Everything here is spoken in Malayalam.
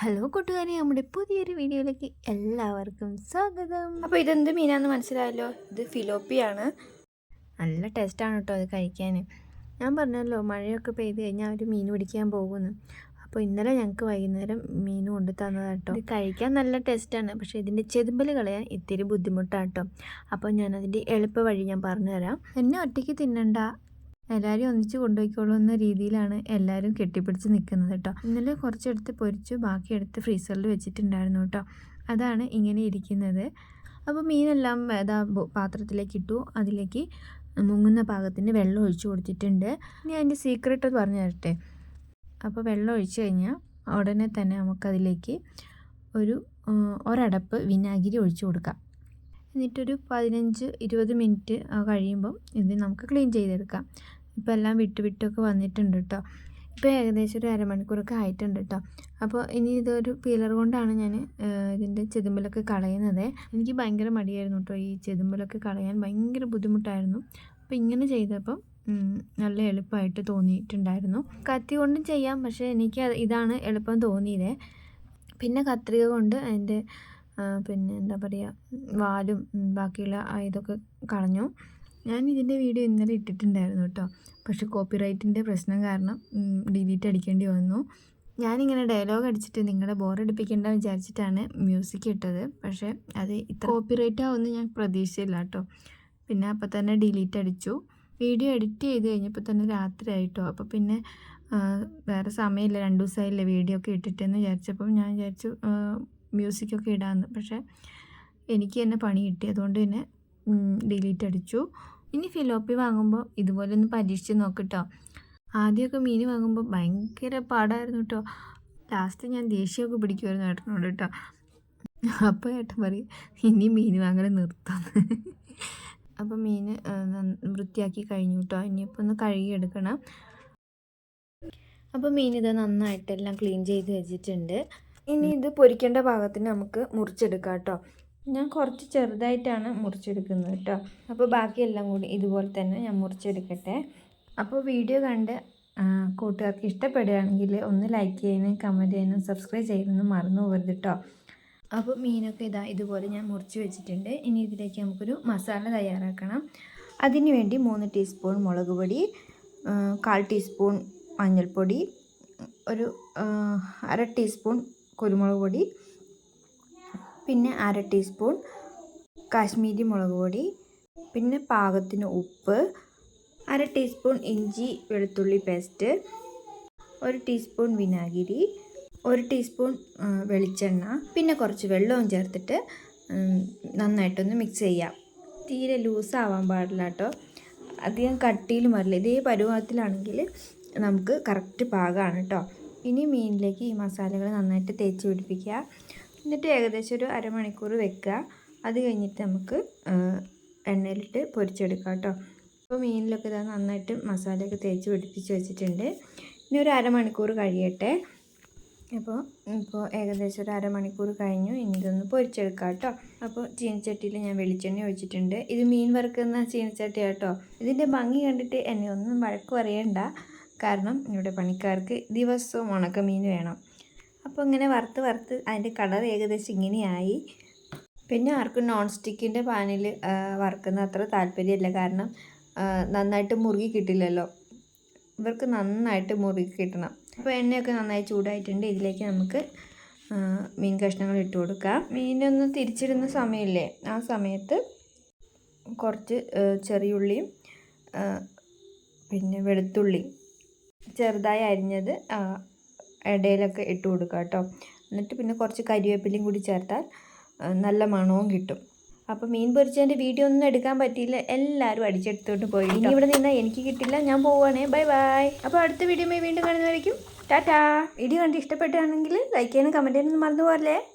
ഹലോ കൂട്ടുകാരെ നമ്മുടെ പുതിയൊരു വീഡിയോയിലേക്ക് എല്ലാവർക്കും സ്വാഗതം. അപ്പോൾ ഇതെന്ത് മീനാന്ന് മനസ്സിലായല്ലോ? ഇത് ഫിലോപ്പിയാണ്. നല്ല ടേസ്റ്റാണ് കേട്ടോ അത് കഴിക്കാൻ ഞാൻ പറഞ്ഞല്ലോ മഴയൊക്കെ പെയ്ത് കഴിഞ്ഞാൽ അവർ മീൻ പിടിക്കാൻ പോകുന്നു. അപ്പോൾ ഇന്നലെ ഞങ്ങൾക്ക് വൈകുന്നേരം മീൻ കൊണ്ട് തന്നതാണ് കേട്ടോ. ഇത് കഴിക്കാൻ നല്ല ടേസ്റ്റാണ് പക്ഷേ ഇതിന്റെ ചെതുമ്പൽ കളയാൻ ഇത്തിരി ബുദ്ധിമുട്ടാണ് കേട്ടോ. അപ്പോൾ ഞാനതിന്റെ എളുപ്പ വഴി ഞാൻ പറഞ്ഞുതരാം. എന്നെ ഒറ്റയ്ക്ക് തിന്നണ്ട. എല്ലാവരും ഒന്നിച്ച് കൊണ്ടുപോയിക്കോളൂ എന്ന രീതിയിലാണ് എല്ലാവരും കെട്ടിപ്പിടിച്ച് നിൽക്കുന്നത് കേട്ടോ. ഇന്നലെ കുറച്ചെടുത്ത് പൊരിച്ചു ബാക്കി എടുത്ത് ഫ്രീസറിൽ വെച്ചിട്ടുണ്ടായിരുന്നു കേട്ടോ. അതാണ് ഇങ്ങനെ ഇരിക്കുന്നത്. അപ്പോൾ മീനെല്ലാം ഏതാ പാത്രത്തിലേക്ക് ഇട്ടു. അതിലേക്ക് മുങ്ങുന്ന പാകത്തിന് വെള്ളം ഒഴിച്ചു കൊടുത്തിട്ടുണ്ട്. ഇനി അതിന്റെ സീക്രട്ട് പറഞ്ഞു തരട്ടെ? അപ്പോൾ വെള്ളം ഒഴിച്ചു കഴിഞ്ഞാൽ ഉടനെ തന്നെ നമുക്കതിലേക്ക് ഒരു ഒരടപ്പ് വിനാഗിരി ഒഴിച്ചു കൊടുക്കാം. എന്നിട്ടൊരു പതിനഞ്ച് ഇരുപത് മിനിറ്റ് കഴിയുമ്പം ഇത് നമുക്ക് ക്ലീൻ ചെയ്തെടുക്കാം. ഇപ്പോൾ എല്ലാം വിട്ട് വിട്ടൊക്കെ വന്നിട്ടുണ്ട് കേട്ടോ ഇപ്പോൾ ഏകദേശം ഒരു അരമണിക്കൂറൊക്കെ ആയിട്ടുണ്ട് കേട്ടോ അപ്പോൾ ഇനി ഇതൊരു പീലർ കൊണ്ടാണ് ഞാൻ ഇതിന്റെ ചെതുമ്പലൊക്കെ കളയുന്നത്. എനിക്ക് ഭയങ്കര മടിയായിരുന്നു കേട്ടോ ഈ ചെതുമ്പലൊക്കെ കളയാൻ. ഭയങ്കര ബുദ്ധിമുട്ടായിരുന്നു. അപ്പോൾ ഇങ്ങനെ ചെയ്തപ്പം നല്ല എളുപ്പമായിട്ട് തോന്നിയിട്ടുണ്ടായിരുന്നു. കത്തി കൊണ്ടും ചെയ്യാം പക്ഷേ എനിക്ക് ഇതാണ് എളുപ്പം തോന്നിയത്. പിന്നെ കത്രിക കൊണ്ട് അതിന്റെ പിന്നെ എന്താ പറയുക വാലും ബാക്കിയുള്ള ഇതൊക്കെ കളഞ്ഞു. ഞാൻ ഇതിന്റെ വീഡിയോ ഇന്നലെ ഇട്ടിട്ടുണ്ടായിരുന്നു കേട്ടോ. പക്ഷേ കോപ്പിറൈറ്റിന്റെ പ്രശ്നം കാരണം ഡിലീറ്റ് അടിക്കേണ്ടി വന്നു. ഞാനിങ്ങനെ ഡയലോഗ് അടിച്ചിട്ട് നിങ്ങളെ ബോറടിപ്പിക്കേണ്ട വിചാരിച്ചിട്ടാണ് മ്യൂസിക് ഇട്ടത്. പക്ഷേ അത് ഇത്ര കോപ്പിറൈറ്റ് ആവുമെന്ന് ഞാൻ പ്രതീക്ഷിച്ചില്ല കേട്ടോ. പിന്നെ അപ്പോൾ തന്നെ ഡിലീറ്റ് അടിച്ചു. വീഡിയോ എഡിറ്റ് ചെയ്ത് കഴിഞ്ഞപ്പോൾ തന്നെ രാത്രി ആയിട്ടോ അപ്പോൾ പിന്നെ വേറെ സമയമില്ല. രണ്ട് ദിവസമായില്ലേ വീഡിയോ ഒക്കെ ഇട്ടിട്ടെന്ന് വിചാരിച്ചപ്പം ഞാൻ വിചാരിച്ചു മ്യൂസിക്കൊക്കെ ഇടാമെന്ന്. പക്ഷേ എനിക്ക് തന്നെ പണി കിട്ടി. അതുകൊണ്ട് തന്നെ ഡിലീറ്റ് അടിച്ചു. ഇനി ഫിലോപ്പി വാങ്ങുമ്പോൾ ഇതുപോലെ ഒന്ന് പരീക്ഷിച്ച് നോക്കിട്ടോ. ആദ്യമൊക്കെ മീൻ വാങ്ങുമ്പോൾ ഭയങ്കര പാടായിരുന്നു കേട്ടോ ലാസ്റ്റ് ഞാൻ ദേഷ്യമൊക്കെ പിടിക്കുമായിരുന്നു ഏട്ടനോട് കേട്ടോ അപ്പോൾ ഏട്ടൻ പറയും ഇനി മീൻ വാങ്ങൽ നിർത്താം. അപ്പോൾ മീൻ വൃത്തിയാക്കി കഴിഞ്ഞു കേട്ടോ ഇനിയിപ്പോൾ ഒന്ന് കഴുകിയെടുക്കണം അപ്പോൾ മീൻ ഇത് നന്നായിട്ട് എല്ലാം ക്ലീൻ ചെയ്ത് വെച്ചിട്ടുണ്ട്. ഇനി ഇത് പൊരിക്കേണ്ട ഭാഗത്തിന് നമുക്ക് മുറിച്ചെടുക്കാം കേട്ടോ ഞാൻ കുറച്ച് ചെറുതായിട്ടാണ് മുറിച്ചെടുക്കുന്നത് കേട്ടോ. അപ്പോൾ ബാക്കിയെല്ലാം കൂടി ഇതുപോലെ തന്നെ ഞാൻ മുറിച്ചെടുക്കട്ടെ. അപ്പോൾ വീഡിയോ കണ്ട് കൂട്ടുകാർക്ക് ഇഷ്ടപ്പെടുകയാണെങ്കിൽ ഒന്ന് ലൈക്ക് ചെയ്യാനും കമന്റ് ചെയ്യാനും സബ്സ്ക്രൈബ് ചെയ്യാനൊന്നും മറന്നു പോകരുത് കേട്ടോ. അപ്പോൾ മീനൊക്കെ ഇതാ ഇതുപോലെ ഞാൻ മുറിച്ച് വെച്ചിട്ടുണ്ട്. ഇനി ഇതിലേക്ക് നമുക്കൊരു മസാല തയ്യാറാക്കണം. അതിന് വേണ്ടി മൂന്ന് ടീസ്പൂൺ മുളക് പൊടി കാൽ ടീസ്പൂൺ മഞ്ഞൾപ്പൊടി ഒരു അര ടീസ്പൂൺ കുരുമുളക് പൊടി പിന്നെ അര ടീസ്പൂൺ കാശ്മീരി മുളക് പൊടി പിന്നെ പാകത്തിന് ഉപ്പ് അര ടീസ്പൂൺ ഇഞ്ചി വെളുത്തുള്ളി പേസ്റ്റ് ഒരു ടീസ്പൂൺ വിനാഗിരി ഒരു ടീസ്പൂൺ വെളിച്ചെണ്ണ പിന്നെ കുറച്ച് വെള്ളവും ചേർത്തിട്ട് നന്നായിട്ടൊന്ന് മിക്സ് ചെയ്യാം. തീരെ ലൂസ് ആവാൻ പാടില്ല കേട്ടോ. അധികം കട്ടിയിലും വരില്ല. ഇതേ പരുവത്തിലാണെങ്കിൽ നമുക്ക് കറക്റ്റ് പാകമാണ് കേട്ടോ. ഇനി മീനിലേക്ക് ഈ മസാലകൾ നന്നായിട്ട് തേച്ച് പിടിപ്പിക്കുക. എന്നിട്ട് ഏകദേശം ഒരു അരമണിക്കൂർ വെക്കുക. അത് കഴിഞ്ഞിട്ട് നമുക്ക് എണ്ണയിലിട്ട് പൊരിച്ചെടുക്കാം കേട്ടോ. അപ്പോൾ മീനിലൊക്കെ ഇതാ നന്നായിട്ട് മസാലയൊക്കെ തേച്ച് പിടിപ്പിച്ച് വെച്ചിട്ടുണ്ട്. ഇനി ഒരു അരമണിക്കൂർ കഴിയട്ടെ. അപ്പോൾ ഇപ്പോൾ ഏകദേശം ഒരു അരമണിക്കൂർ കഴിഞ്ഞു. ഇനി ഇതൊന്ന് പൊരിച്ചെടുക്കാം കേട്ടോ. അപ്പോൾ ചീനച്ചട്ടിയിൽ ഞാൻ വെളിച്ചെണ്ണ ഒഴിച്ചിട്ടുണ്ട്. ഇത് മീൻ വറുക്കുന്ന ചീനച്ചട്ടി കേട്ടോ. ഇതിന്റെ ഭംഗി കണ്ടിട്ട് എന്നെ ഒന്നും വഴക്ക് പറയണ്ട. കാരണം ഇവിടെ പണിക്കാർക്ക് ദിവസവും ഉണക്ക മീൻ വേണം. അപ്പോൾ ഇങ്ങനെ വറുത്ത് വറുത്ത് അതിന്റെ കളർ ഏകദേശം ഇങ്ങനെയായി. പിന്നെ ആർക്കും നോൺ സ്റ്റിക്കിന്റെ പാനിൽ വറുക്കുന്ന അത്ര താല്പര്യമില്ല. കാരണം നന്നായിട്ട് മുറുകി കിട്ടില്ലല്ലോ. ഇവർക്ക് നന്നായിട്ട് മുറുകി കിട്ടണം. അപ്പോൾ എണ്ണയൊക്കെ നന്നായി ചൂടായിട്ടുണ്ട്. ഇതിലേക്ക് നമുക്ക് മീൻ കഷ്ണങ്ങൾ ഇട്ട് കൊടുക്കാം. മീനൊന്ന് തിരിച്ചിടുന്ന സമയമില്ലേ? ആ സമയത്ത് കുറച്ച് ചെറിയ ചെറിയുള്ളിയും പിന്നെ വെളുത്തുള്ളി ചെറുതായി അരിഞ്ഞത് ഇടയിലൊക്കെ ഇട്ട് കൊടുക്കുക കേട്ടോ. എന്നിട്ട് പിന്നെ കുറച്ച് കരിവേപ്പിലയും കൂടി ചേർത്താൽ നല്ല മണവും കിട്ടും. അപ്പോൾ മീൻ പൊരിച്ചതിന്റെ വീഡിയോ ഒന്നും എടുക്കാൻ പറ്റിയില്ല. എല്ലാവരും അടിച്ചെടുത്തോട്ട് പോയി ഇനി ഇവിടെ നിന്നാൽ എനിക്ക് കിട്ടില്ല. ഞാൻ പോവുകയാണേ. Bye bye. അപ്പോൾ അടുത്ത വീഡിയോ വീണ്ടും കാണുന്നതായിരിക്കും ടാറ്റാ. വീഡിയോ കണ്ട് ഇഷ്ടപ്പെട്ടാണെങ്കിൽ ലൈക്ക് ചെയ്യാനും കമന്റ് ചെയ്യാനൊന്നും മറന്നു പോരല്ലേ